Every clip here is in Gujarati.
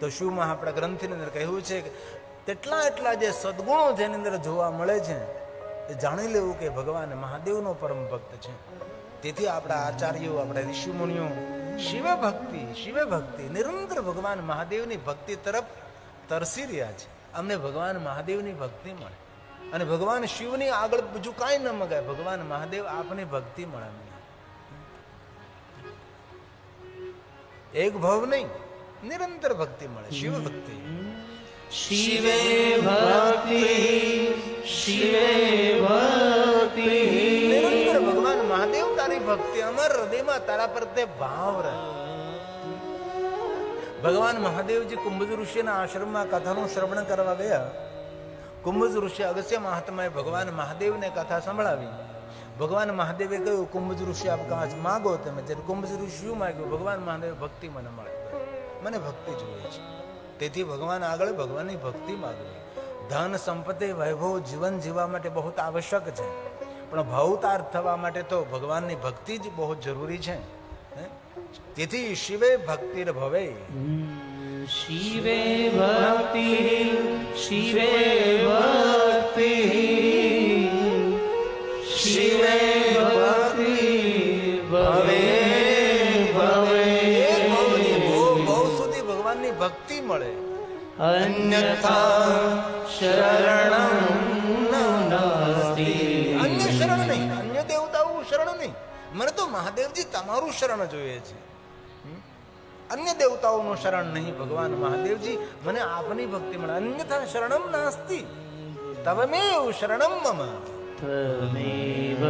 તો શિવમાં આપણા ગ્રંથની અંદર કહ્યું છે કે તેટલા એટલા જે સદગુણો જેની અંદર જોવા મળે છે, એ જાણી લેવું કે ભગવાન મહાદેવનો પરમ ભક્ત છે. તેથી આપણા આચાર્યો, આપણા ઋષિમુનિઓ શિવ ભક્તિ શિવ ભક્તિ નિરંતર ભગવાન મહાદેવની ભક્તિ તરફ તરસી રહ્યા છે. અમને ભગવાન મહાદેવની ભક્તિ મળે. અને ભગવાન શિવની આગળ બીજું કાંઈ ન મગાય. ભગવાન મહાદેવ આપની ભક્તિ મળે. એક ભવ નહીં. નિરંતર ભક્તિ મળે શિવ ભક્તિ શિવે ભક્તિ શિવે ભક્તિ નિરંતર ભગવાન મહાદેવ તારી ભક્તિ અમર હૃદયમાં તારા પર તે ભાવ રહે ભગવાન મહાદેવજી કુંભજ ઋષિના આશ્રમમાં કથાનું શ્રવણ કરવા ગયા કુંભજ ઋષિ અગસ્ય મહાત્માએ ભગવાન મહાદેવને કથા સંભળાવી ભગવાન મહાદેવે કહ્યું કુંભજ ઋષિ આપ કાચ માગો તમે જ્યારે કુંભજ ઋષિ શું માગ્યું ભગવાન મહાદેવ ભક્તિ મને મળે મને ભક્તિ જોઈએ છે. તેથી ભગવાન આગળ ભગવાનની ભક્તિ માગવી. ધન સંપત્તિ વૈભવ જીવન જીવવા માટે બહુ આવશ્યક છે. પણ ભવતાર્થ થવા માટે તો ભગવાનની ભક્તિ જ બહુ જરૂરી છે? તેથી શિવે ભક્તિર ભવે. શિવે ભક્તિ, શિવે મળે. અન્યથા શરણ અન્ય શરણ નહીં. અન્ય દેવતાઓ શરણ નહીં. મને તો મહાદેવજી તમારું શરણ જોઈએ છે. અન્ય દેવતાઓનું શરણ નહીં ભગવાન મહાદેવજી. મને આપની ભક્તિ મળે. અન્યથા શરણમ નાસ્તિ. તવમેવ શરણમ મમ. ત્વમેવ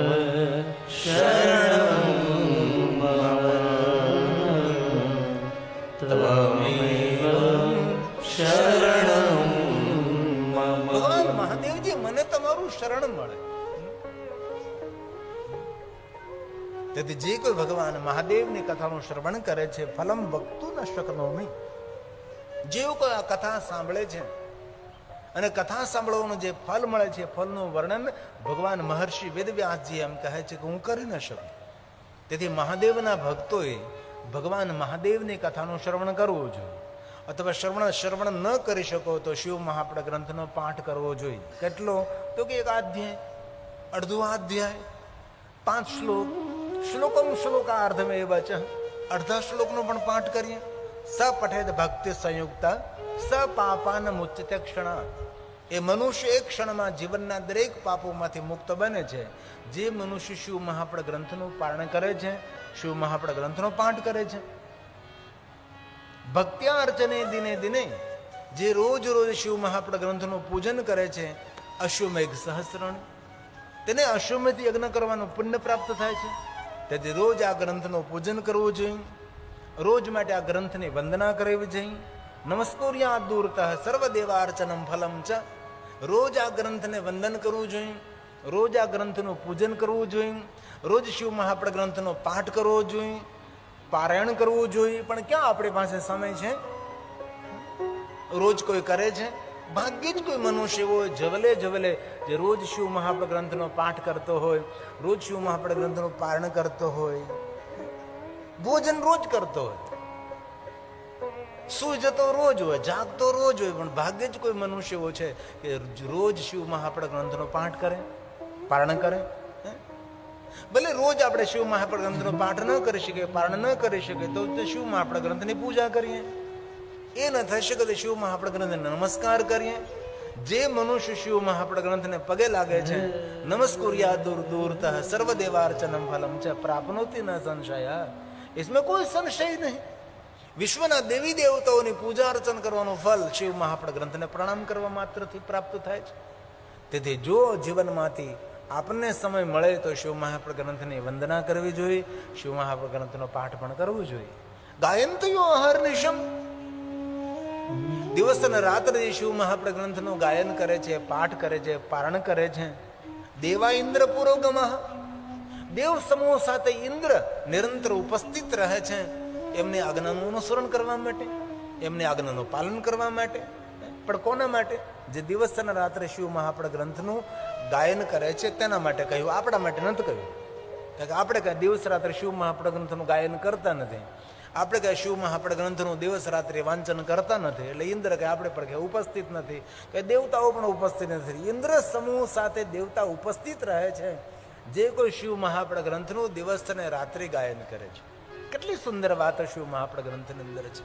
તેથી જે કોઈ ભગવાન મહાદેવની કથાનું શ્રવણ કરે છે, ફલમ વક્તું ન શકનોમી જેઓ કોઈ આ કથા સાંભળે છે અને કથા સાંભળવાનું જે ફલ મળે છે ફલનું વર્ણન ભગવાન મહર્ષિ વેદવ્યાસજી એમ કહે છે કે હું કરી ન શકું. તેથી મહાદેવના ભક્તોએ ભગવાન મહાદેવની કથાનું શ્રવણ કરવું જોઈએ. અથવા શ્રવણ શ્રવણ ન કરી શકો તો શિવ મહાપડ ગ્રંથનો પાઠ કરવો જોઈએ. કેટલો? તો કે એક અધ્યાય અડધો અધ્યાય પાંચ શ્લોક. શ્લોકમ શ્લોકાર્ધમ એ વચ. અડધા શ્લોકનો પણ પાઠ કરીએ. સ પઠેદ ભક્તિ સંયુક્તા, સ પાપાન મુચ્યતે ક્ષણ. એ મનુષ્ય એક ક્ષણમાં જીવનના દરેક પાપોમાંથી મુક્ત બને છે. જે મનુષ્ય શિવ મહાપડ ગ્રંથનું પારણ કરે છે, શિવ મહાપડ ગ્રંથનો પાઠ કરે છે. ભક્ત્યાર્ચને દિને દિને જે રોજ રોજ શિવ મહાપડ ગ્રંથનું પૂજન કરે છે, અશ્વમેઘ સહસ્રણ. તેને અશ્વમેધ યજ્ઞ કરવાનું પુણ્ય પ્રાપ્ત થાય છે. તેથી રોજ આ ગ્રંથનું પૂજન કરવું જોઈએ. રોજ માટે આ ગ્રંથની વંદના કરવી જોઈએ. નમસ્કોર્યા દૂરતઃ સર્વદેવાર્ચનમ ફલમ ચ. રોજ આ ગ્રંથને વંદન કરવું જોઈએ. રોજ આ ગ્રંથનું પૂજન કરવું જોઈએ. રોજ શિવ મહાપ્રદ ગ્રંથનો પાઠ કરવો જોઈએ. પારાયણ કરવું જોઈએ. પણ ક્યાં આપણી પાસે સમય છે? રોજ કોઈ કરે છે? ભાગ્યે જ કોઈ મનુષ્ય હોય જવલે જવલે જે રોજ શિવ મહાપડ ગ્રંથનો પાઠ કરતો હોય, રોજ શિવ મહાપડ ગ્રંથનું પારણ કરતો હોય, ભોજન રોજ કરતો હોય સુઈ જતો રોજ હોય, જાગતો રોજ હોય, પણ ભાગ્યે જ કોઈ મનુષ્ય એવો છે કે રોજ શિવ મહાપડ ગ્રંથનો પાઠ કરે, પારણ કરે? ભલે રોજ આપણે શિવ મહાપડ ગ્રંથનો પાઠ ન કરી શકીએ, પારણ ન કરી શકીએ, તો તે શિવ મહાપડ ગ્રંથની પૂજા કરીએ એ ન થઈ શકે તો શિવ મહાપડ ગ્રંથને નમસ્કાર કરીએ જે મનુષ્ય શિવ મહાપડ ગ્રંથને પગે લાગે છે નમસ્કુર્યા દૂર દૂરતઃ સર્વદેવાર્ચનમ ફલમ છે પ્રાપ્નોતિ ન સંશય इसमें કોઈ સંશય નહીં વિશ્વના દેવી દેવતાઓની પૂજા અર્ચન કરવાનું ફલ શિવ મહાપડ ગ્રંથને પ્રણામ કરવા માત્રથી પ્રાપ્ત થાય છે તેથી જો જીવનમાંથી આપણને સમય મળે તો શિવ મહાપડ ગ્રંથની વંદના કરવી જોઈએ શિવ મહાપડ ગ્રંથનો પાઠ પણ કરવું જોઈએ ગાયંતયો અહર નિશમ દિવસ અને રાત્રે શિવ મહાપ્રગ્રંથનું ગાયન કરે છે, પાઠ કરે છે, પારણ કરે છે. દેવા ઇન્દ્ર પુરોગમ. દેવ સમૂહ સાથે ઇન્દ્ર નિરંતર ઉપસ્થિત રહે છે. એમની આજ્ઞાનું અનુસરણ કરવા માટે, એમની આજ્ઞાનું પાલન કરવા માટે. પણ કોના માટે? જે દિવસ અને રાત્રે શિવ મહાપડ ગ્રંથનું ગાયન કરે છે, તેના માટે કહ્યું. આપણા માટે નથી કહ્યું. કારણ કે આપણે દિવસ રાત્રે શિવ મહાપ્રગ્રંથનું ગાયન કરતા નથી. આપણે કઈ શિવમાં આપણે ગ્રંથનું દિવસ રાત્રિ વાંચન કરતા નથી, એટલે ઇન્દ્ર કે આપણે પણ કે ઉપસ્થિત નથી. કે દેવતાઓ પણ ઉપસ્થિત નથી. ઇન્દ્ર સમૂહ સાથે દેવતા ઉપસ્થિત રહે છે. જે કોઈ શિવ મહાપ્રદ ગ્રંથનું દિવસ અને રાત્રિ ગાયન કરે છે. કેટલી સુંદર વાત શિવ મહાપ્રદ ગ્રંથની અંદર છે?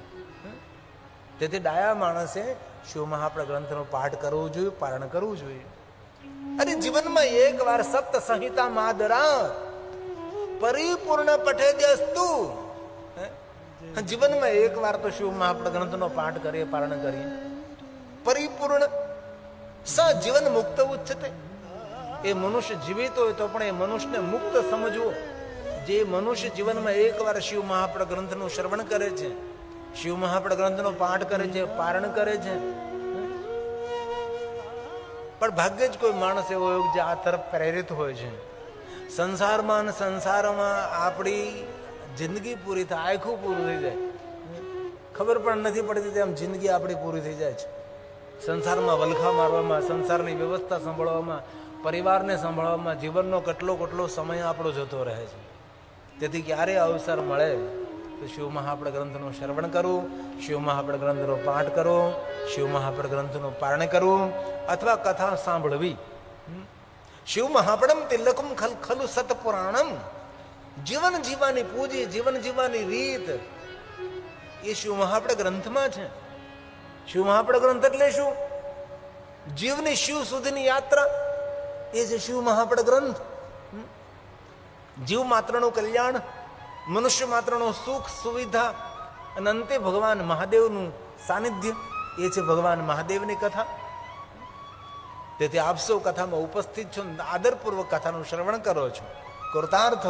તેથી ડાયા માણસે શિવ મહાપ્રદ ગ્રંથનો પાઠ કરવો જોઈએ, પારણ કરવું જોઈએ. અને જીવનમાં એકવાર સપ્ત સંહિતા માદરા, પરિપૂર્ણ પઠે દસ્તુ જીવનમાં એક વાર તો શિવ મહાપડ ગ્રંથનો પાઠ કરીએ પારણ કરીએ. પરિપૂર્ણ સ જીવન મુક્ત ઉચ્ચતે એ મનુષ્ય જીવિત હોય તો પણ એ મનુષ્યને મુક્ત સમજવો. જે મનુષ્ય જીવનમાં એક વાર શિવ મહાપ્રગ્રંથનું શ્રવણ કરે છે શિવ મહાપ્રગ્રંથનો પાઠ કરે છે પારણ કરે છે. પણ ભાગ્યે જ કોઈ માણસ એવો હોય જે આ તરફ પ્રેરિત હોય છે. સંસારમાં અને સંસારમાં આપણી જિંદગી પૂરી થાય, આખું પૂરું થઈ જાય. ખબર પણ નથી પડતી તેમ જિંદગી આપણી પૂરી થઈ જાય છે. સંસારમાં વલખા મારવામાં, સંસારની વ્યવસ્થા સંભાળવામાં, પરિવારને સંભાળવામાં જીવનનો કેટલો કેટલો સમય આપણો જતો રહે છે. તેથી ક્યારે અવસર મળે, તો શિવ મહાપડ ગ્રંથનું શ્રવણ કરવું શિવ મહાપડ ગ્રંથનો પાઠ કરવો શિવ મહાપડ ગ્રંથનું પારણ કરવું અથવા કથા સાંભળવી. શિવ મહાપડમ તિલકમ ખલ ખલુ સત પુરાણમ. જીવન જીવવાની પૂજી, જીવન જીવવાની રીત. એ શિવ મહાપડ ગ્રંથમાં છે? શિવ મહાપડ ગ્રંથ એટલે શું? જીવની શિવ સુધીની યાત્રા? એ છે શિવ મહાપડ ગ્રંથ? જીવ માત્રનું કલ્યાણ, મનુષ્ય માત્રનો સુખ, સુવિધા અને અંતે ભગવાન મહાદેવનું સાનિધ્ય. એ છે ભગવાન મહાદેવની કથા. તેથી આપ સૌ કથામાં ઉપસ્થિત છો આદરપૂર્વક કથાનું શ્રવણ કરો છો. કૃતાર્થ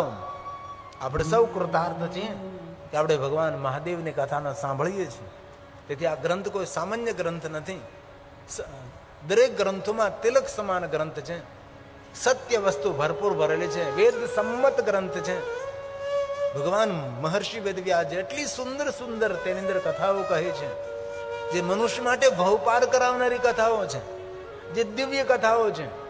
આપણે સૌ કૃતાર્થ છીએ કે આપણે ભગવાન મહાદેવની કથાને સાંભળીએ છીએ. તેથી આ ગ્રંથ કોઈ સામાન્ય ગ્રંથ નથી. દરેક ગ્રંથોમાં તિલક સમાન ગ્રંથ છે. સત્ય વસ્તુ ભરપૂર ભરેલી છે. વેદ સંમત ગ્રંથ છે. ભગવાન મહર્ષિ વેદવ્યાજ એટલી સુંદર સુંદર તેની અંદર કથાઓ કહે છે. જે મનુષ્ય માટે ભવપાર કરાવનારી કથાઓ છે. જે દિવ્ય કથાઓ છે.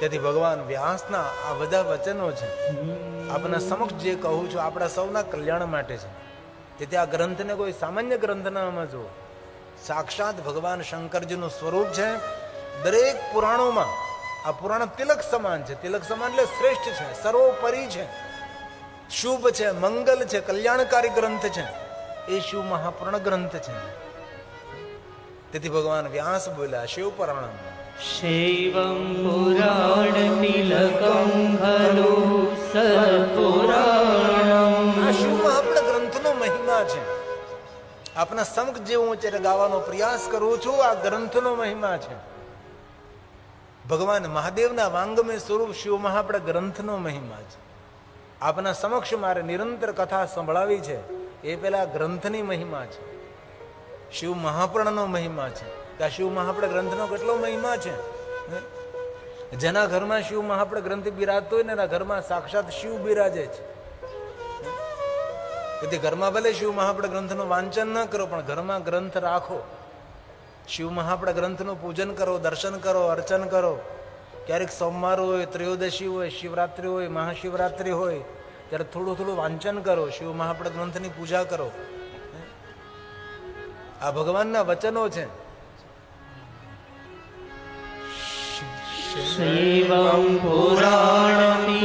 તેથી ભગવાન વ્યાસના આ બધા વચનો છે. આપના સમક્ષ જે કહું છું આપણા સૌના કલ્યાણ માટે છે. તેથી આ ગ્રંથને કોઈ સામાન્ય ગ્રંથનામાં જુઓ. સાક્ષાત ભગવાન શંકરજીનું સ્વરૂપ છે. દરેક પુરાણોમાં આ પુરાણ તિલક સમાન છે. તિલક સમાન એટલે શ્રેષ્ઠ છે સર્વોપરી છે. શુભ છે મંગલ છે કલ્યાણકારી ગ્રંથ છે. એ શિવ મહાપુરાણ ગ્રંથ છે. તેથી ભગવાન વ્યાસ બોલ્યા શિવ પુરાણ शैवं पुराणतिलकं खलु सत्पुराणम् આ શિવ મહાપુરાણ ગ્રંથનો મહિમા છે આપના સમક્ષ જે હું અત્યારે ગાવાનો પ્રયાસ કરું છું આ ગ્રંથનો મહિમા છે ભગવાન મહાદેવના વાંગમય સ્વરૂપ શિવ મહાપડ ગ્રંથનો મહિમા છે આપના સમક્ષ મારે નિરંતર કથા સંભળાવી છે એ પેલા ગ્રંથની મહિમા છે શિવ મહાપુરાણનો મહિમા છે કે આ શિવ મહાપ્રદ ગ્રંથનો કેટલો મહિમા છે? જેના ઘરમાં શિવ મહાપ્રદ ગ્રંથ બિરાજતો હોય ને એના ઘરમાં સાક્ષાત શિવ બિરાજે છે. તેથી ઘરમાં ભલે શિવ મહાપ્રદ ગ્રંથનું વાંચન ન કરો, પણ ઘરમાં ગ્રંથ રાખો. શિવ મહાપ્રદ ગ્રંથનું પૂજન કરો, દર્શન કરો, અર્ચન કરો. ક્યારેક સોમવાર હોય, ત્રયોદશી હોય, શિવરાત્રિ હોય, મહાશિવરાત્રિ હોય, ત્યારે થોડું થોડું વાંચન કરો, શિવ મહાપ્રદ ગ્રંથની પૂજા કરો. આ ભગવાનના વચનો છે. शैवं पुराणतिलकं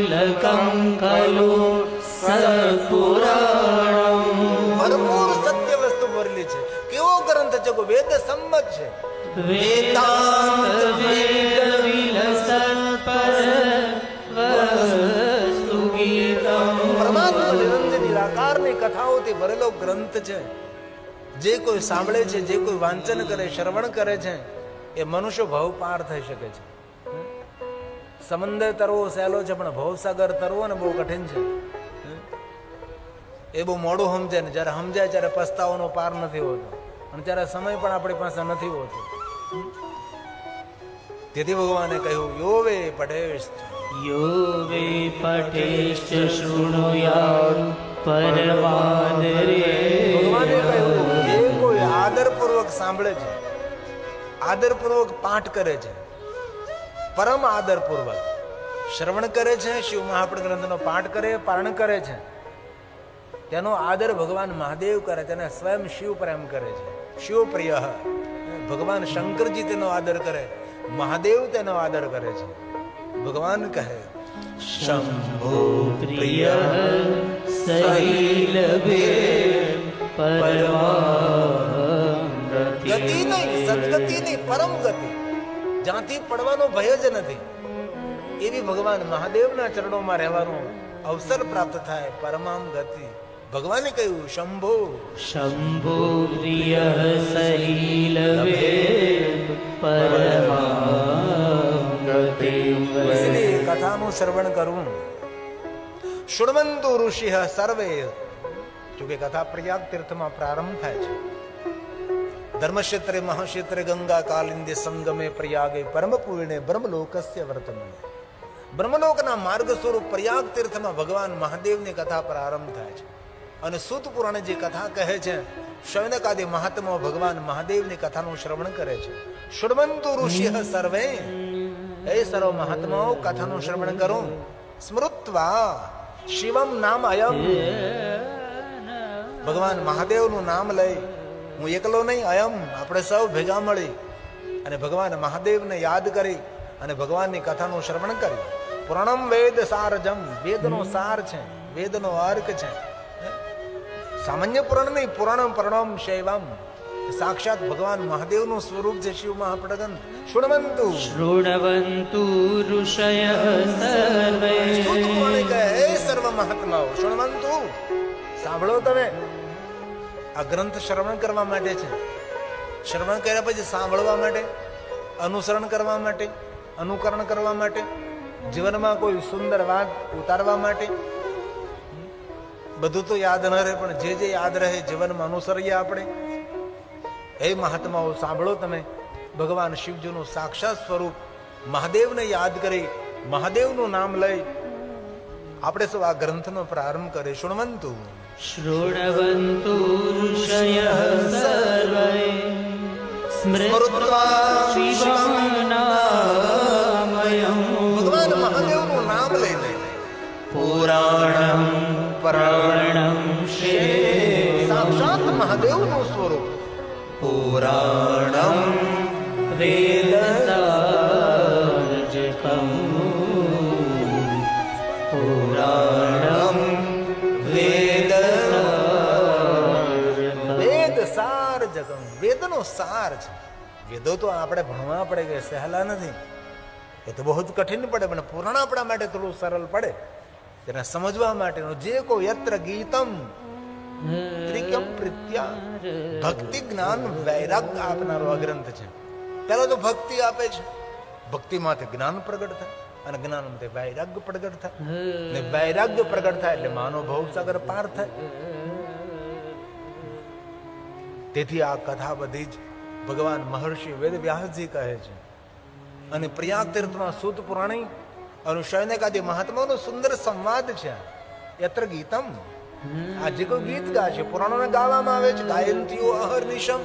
खलु सत्पुराणम् ભરપૂર સત્ય વસ્તુ ભરેલી છે કેવો ગ્રંથ છે કોઈ વેદ સંમત છે वेदान्त वेदविलसत्परवस्तुगीतम् પરમાત્મા નિરંજન નિરાકારની કથાઓથી ભરેલો ગ્રંથ છે જે કોઈ સાંભળે છે જે કોઈ વાંચન કરે શ્રવણ કરે છે એ મનુષ્ય ભવ પાર થઈ શકે છે સમંદર તરવો સહેલો છે પણ ભવસાગર તરવો ને બહુ કઠિન છે. એ બહુ મોડું સમજે ને જ્યારે સમજાય ત્યારે પસ્તાવાનો પાર નથી હોતો. અને ત્યારે સમય પણ આપણી પાસે નથી હોતો. તેથી ભગવાને કહ્યું યોવે પટેશ યોવે પટેશ શુણો યાર પરવાન રે. ભગવાને કહ્યું જે કોઈ આદરપૂર્વક સાંભળે છે આદરપૂર્વક પાઠ કરે છે પરમ આદરપૂર્વક. શ્રવણ કરે છે, શિવ મહાપડ ગ્રંથનો પાઠ કરે, પારણ કરે છે. તેનો આદર ભગવાન મહાદેવ કરે, તેને સ્વયં શિવ પ્રેમ કરે છે. શિવ પ્રિય ભગવાન શંકરજી તેનો આદર કરે, મહાદેવ તેનો આદર કરે છે. ભગવાન કહે, શંભો પ્રિય સૈલભે નહીં સદગતિ નહીં પરમ ગતિ જ્યાંથી પડવાનો ભય જ નથી. એવી ભગવાન મહાદેવના ચરણોમાં રહેવાનું અવસર પ્રાપ્ત થાય પરમામ ગતિ. ભગવાને કહ્યું શંભો. શંભો પ્રિય સહીલ કથાનું શ્રવણ કરવું શુણવંતુ ઋષિ સર્વે. જોકે કથા પ્રયાગ તીર્થમાં પ્રારંભ થાય છે. ધર્મક્ષેત્રે મહાક્ષેત્રે ગંગા કાલિંદે સંગમે પ્રયાગે પરમ પૂર્ણે બ્રહ્મલોકસ્ય વર્તમાન બ્રહ્મલોકના માર્ગ સ્વરૂપ પ્રયાગ તીર્થમાં ભગવાન મહાદેવની કથા પ્રારંભ થાય છે અને સુત પુરાણે જે કથા કહે છે શૌનકાદિ મહાત્મા ભગવાન મહાદેવની કથાનું શ્રવણ કરે છે શુણવંતુ ઋષિ સર્વે, હે સર્વ મહાત્માઓ, કથાનું શ્રવણ કરો, સ્મૃત્વા શિવમ નામ અયમ. ભગવાન મહાદેવનું નામ લઈ હું એકલો નહીં અયમ આપણે સૌ ભેગા મળી અને ભગવાન મહાદેવને યાદ કરી અને ભગવાનની કથાનું શ્રવણ કરી પુરાણમ વેદ સારજમ. વેદનો સાર છે વેદનો અર્ક છે. સામાન્ય પુરાણ નહીં પુરાણમ પ્રણમ શૈવમ. સાક્ષાત ભગવાન મહાદેવનું સ્વરૂપ છે શિવ મહાપ્રગન શુણવંતુ. શૃણવંતુ ઋષય સર્વે. શુદ્ધ પુરાણે કહે? "હે સર્વ મહાત્માઓ શુણવંતુ. સાંભળો તમે. આ ગ્રંથ શ્રવણ કરવા માટે છે. શ્રવણ કર્યા પછી સાંભળવા માટે, અનુસરણ કરવા માટે, અનુકરણ કરવા માટે, જીવનમાં કોઈ સુંદર વાત ઉતારવા માટે. બધું તો યાદ ન રહે, પણ જે જે યાદ રહે, જીવનમાં અનુસરીએ આપણે. હે મહાત્માઓ, સાંભળો તમે. ભગવાન શિવજીનું સાક્ષાત સ્વરૂપ મહાદેવને યાદ કરી, મહાદેવનું નામ લઈ આપણે સૌ આ ગ્રંથનો પ્રારંભ કરીએ શુણવંતુ શૃણવन्तु ઋષય સર્વે સ્મૃત્વા શિવમ નામયમ ભગવાન મહાદેવનું નામ લઈને પુરાણમ પુરાણમ સાક્ષાત મહાદેવનું સ્વરૂપ પુરાણમ વેદનો સાર છે. વેદો તો આપણે ભણવા પડે કે સહેલા નથી. એ તો બહુ કઠિન પડે, પણ પૂર્ણ આપણા માટે થોડું સરળ પડે. તેને સમજવા માટેનું જે કો યત્ર ગીતમ, ત્રિકમ પ્રિત્યા, ભક્તિ જ્ઞાન વૈરાગ્ય આપનારો આ ગ્રંથ છે. પહેલા તો ભક્તિ આપે છે. ભક્તિમાંથી જ્ઞાન પ્રગટ થાય અને જ્ઞાનમાંથી વૈરાગ્ય પ્રગટ થાય. ને વૈરાગ્ય પ્રગટ થાય એટલે માનવ ભવસાગર પાર થાય. તેથી આ કથા બધી જ ભગવાન મહર્ષિ વેદ વ્યાસજી કહે છે. અને પ્રયાગ તીર્થમાં સૂત પુરાણી અને શૈનકાદી મહાત્માનો સુંદર સંવાદ છે. યત્ર ગીતમ. આ જે કોઈ ગીત ગાય છે પુરાણોને ગાવામાં આવે છે ગાયંતીઓ અહર નિશમ.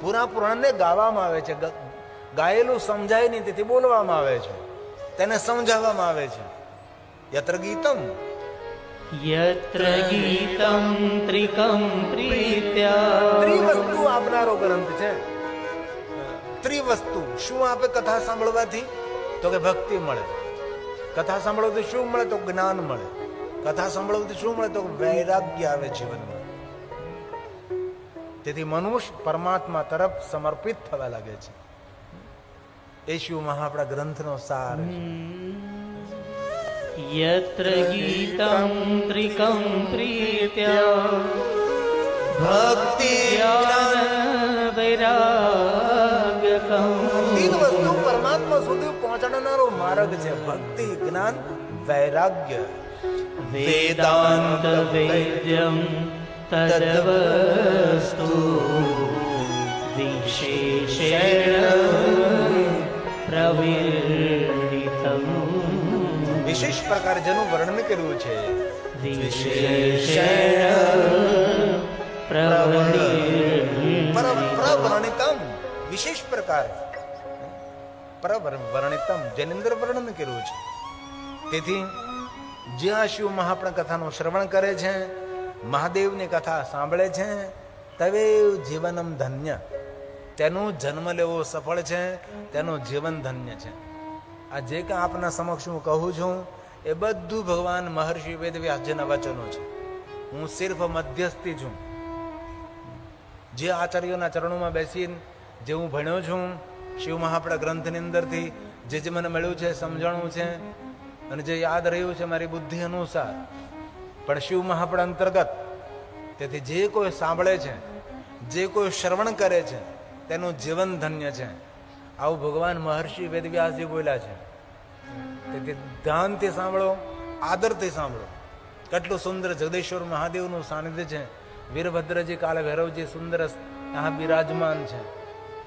પૂરા પુરાણને ગાવામાં આવે છે ગાયેલું સમજાય નહીં તેથી બોલવામાં આવે છે. તેને સમજાવવામાં આવે છે. યત્ર ગીતમ. યત્ર ગીતમ ત્રિકમ પ્રીત્યા ત્રિવસ્તુ આપનારો ગ્રંથ છે. ત્રિવસ્તુ. શું આપે કથા સાંભળવાથી? તો કે ભક્તિ મળે. કથા સાંભળવાથી શું મળે? તો જ્ઞાન મળે. કથા સાંભળવાથી શું મળે? તો વૈરાગ્ય આવે જીવનમાં. તેથી મનુષ્ય પરમાત્મા તરફ સમર્પિત થવા લાગે છે. એ શિવ મહાપડા ગ્રંથનો સાર છે. ગીતમ ત્રિકમ પ્રીત્યા ભક્તિ જ્ઞાન વૈરાગ્યકમ તીન વસ્તુ પરમાત્મા સુધી પહોંચાડનારો માર્ગ છે ભક્તિ જ્ઞાન વૈરાગ્ય વેદાંત વેદ્યમ તદવસ્તુ પ્રકારે જેનું વર્ણન કર્યું છે. પ્રવર્ણિતમ વિશેષ પ્રકાર. પ્રવર્ણિતમ જેની અંદર વર્ણન કર્યું છે. તેથી જ્યાં શિવ મહાપ્રણ કથાનું શ્રવણ કરે છે મહાદેવની કથા સાંભળે છે તવે જીવનમ ધન્ય. તેનું જન્મ લેવો સફળ છે તેનું જીવન ધન્ય છે. આ જે કાંઈ આપના સમક્ષ હું કહું છું એ બધું ભગવાન મહર્ષિ વેદવ્યાસજીના વચનો છે. હું સિર્ફ મધ્યસ્થી છું. જે આચાર્યોના ચરણોમાં બેસીને જે હું ભણ્યો છું, શિવ મહાપડા ગ્રંથની અંદરથી જે જે મને મળ્યું છે, સમજણું છે, અને જે યાદ રહ્યું છે મારી બુદ્ધિ અનુસાર. પણ શિવ મહાપડા અંતર્ગત તેથી જે કોઈ સાંભળે છે, જે કોઈ શ્રવણ કરે છે, તેનું જીવન ધન્ય છે. આવું ભગવાન મહર્ષિ વેદવ્યાસજી બોલ્યા છે. તેથી ધ્યાનથી સાંભળો, આદરથી સાંભળો. કેટલું સુંદર જગદેશ્વર મહાદેવનું સાનિધ્ય છે. વીરભદ્રજી કાલ ભૈરવજી સુંદર ત્યાં બિરાજમાન છે.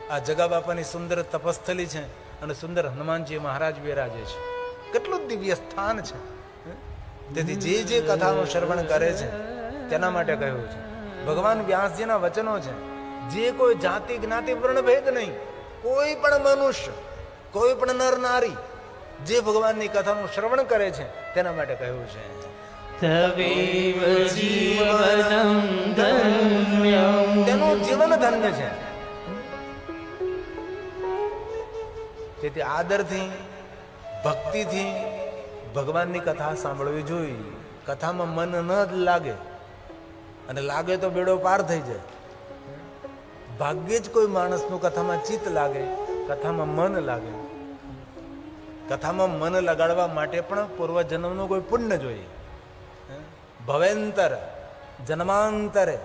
આ જગા બાપાની સુંદર તપસ્થલી છે અને સુંદર હનુમાનજી મહારાજ બિરાજે છે. કેટલું દિવ્ય સ્થાન છે. તેથી જે જે કથાનું શ્રવણ કરે છે, તેના માટે કહ્યું છે. ભગવાન વ્યાસજીના વચનો છે, જે કોઈ જાતિ જ્ઞાતિ વર્ણ ભેદ નહીં, કોઈ પણ મનુષ્ય, કોઈ પણ નર નારી જે ભગવાનની કથાનું શ્રવણ કરે છે તેના માટે કહ્યું છે. તેનું જીવન ધન્ય છે. તેથી આદરથી ભક્તિથી ભગવાનની કથા સાંભળવી જોઈએ. કથામાં મન ન જ લાગે અને લાગે તો બેડો પાર થઈ જાય. ભાગ્યે જ કોઈ માણસનું કથામાં ચિત્ત લાગે કથામાં મન લાગે. કથામાં મન લગાડવા માટે પણ પૂર્વજન્મનું કોઈ પુણ્ય જોઈએ. ભવેન્તર, જન્માંતરે,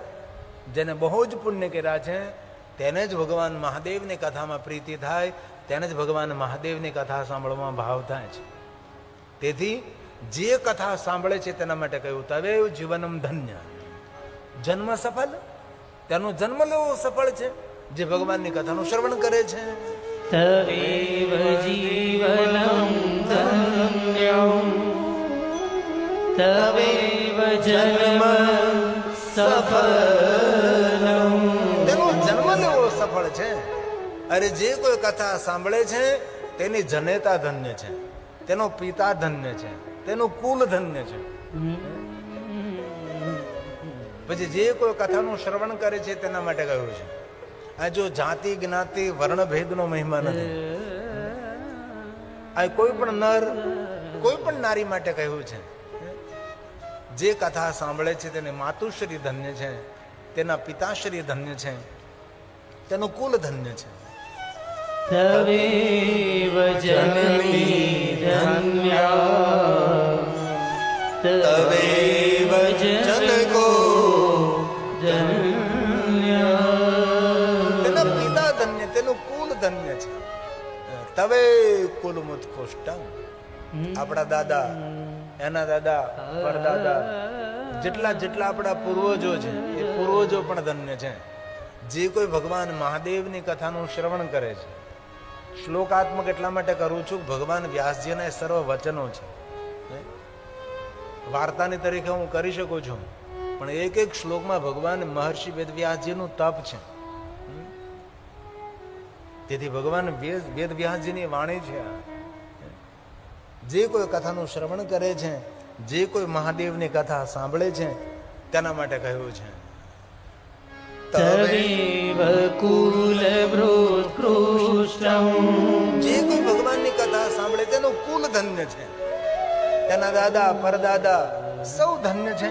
જેને બહુ જ પુણ્ય કર્યા છે, તેને જ ભગવાન મહાદેવની કથામાં પ્રીતિ થાય, તેને જ ભગવાન મહાદેવની કથા સાંભળવામાં ભાવ થાય છે. તેથી જે કથા સાંભળે છે તેના માટે કહ્યું તવે જીવનમ ધન્ય. જન્મ સફળ? તેનો જન્મ લેવો સફળ છે, જે ભગવાનની કથાનું શ્રવણ કરે છે. ધન્યમ તવેવ જન્મ સફલમ તેનો જન્મ લેવો સફળ છે અરે જે કોઈ કથા સાંભળે છે તેની જનેતા ધન્ય છે તેનો પિતા ધન્ય છે તેનું કુલ ધન્ય છે પછી જે કોઈ કથાનું શ્રવણ કરે છે તેના માટે કહ્યું છે। આ જો જાતિ જ્ઞાતિ વર્ણભેદનો મહિમા નથી. આ કોઈ પણ નર કોઈ પણ નારી માટે કહ્યું છે. જે કથા સાંભળે છે તેને માતુશ્રી ધન્ય છે તેના પિતાશ્રી ધન્ય છે તેનું કુલ ધન્ય છે. તવેવ જનની ધન્ય. તવેવ જનકો ધન્ય છે. તવે કુલ કોષ્ટમ. આપણા દાદા એના દાદા પરદાદા જેટલા જેટલા આપણા પૂર્વજો છે એ પૂર્વજો પણ ધન્ય છે. જે કોઈ ભગવાન મહાદેવની કથાનું શ્રવણ કરે છે. શ્લોકાત્મક એટલા માટે કરું છું ભગવાન વ્યાસજીના સર્વ વચનો છે. વાર્તાની તરીકે હું કરી શકું છું. પણ એક એક શ્લોકમાં ભગવાન મહર્ષિ વેદવ્યાસજીનું તપ છે. તેથી ભગવાન વેદ વેદવ્યાસજીની વાણી છે જે કોઈ કથાનું શ્રવણ કરે છે જે કોઈ મહાદેવની કથા સાંભળે છે તેના માટે કહ્યું છે. જે કોઈ ભગવાનની કથા સાંભળે તેનું કુલ ધન્ય છે. તેના દાદા પરદાદા સૌ ધન્ય છે.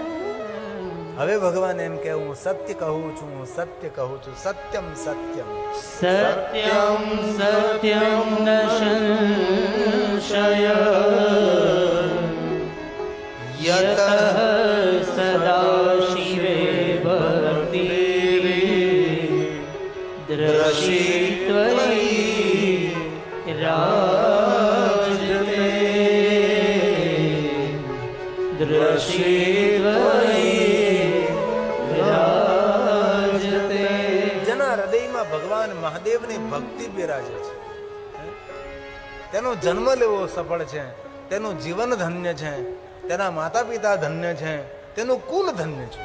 હવે ભગવાન એમ કે હું સત્ય કહું છું હું સત્ય કહું છું સત્યમ સત્યમ. સત્યમ સત્યમ ન સંશય. યતઃ સદા મહાદેવની ભક્તિ બિરાજે છે. તેનો જન્મ લેવો સફળ છે. તેનું જીવન ધન્ય છે. તેના માતા પિતા ધન્ય છે. તેનું કુલ ધન્ય છે.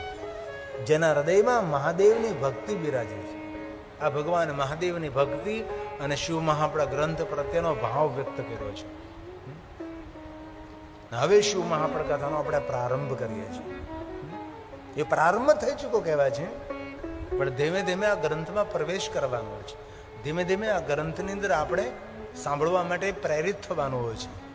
જેના હૃદયમાં મહાદેવની ભક્તિ બિરાજે છે. આ ભગવાન મહાદેવની ભક્તિ અને શિવ મહાપડા ગ્રંથ પ્રત્યેનો ભાવ વ્યક્ત કર્યો છે. હવે શિવ મહાપડ કથાનો આપણે પ્રારંભ કરીએ છીએ. એ પ્રારંભ થઈ ચૂકો કહેવાય છે. પણ ધીમે ધીમે આ ગ્રંથમાં પ્રવેશ કરવાનો હોય છે. ધીમે ધીમે આ ગ્રંથની અંદર આપણે સાંભળવા માટે પ્રેરિત થવાનું હોય છે.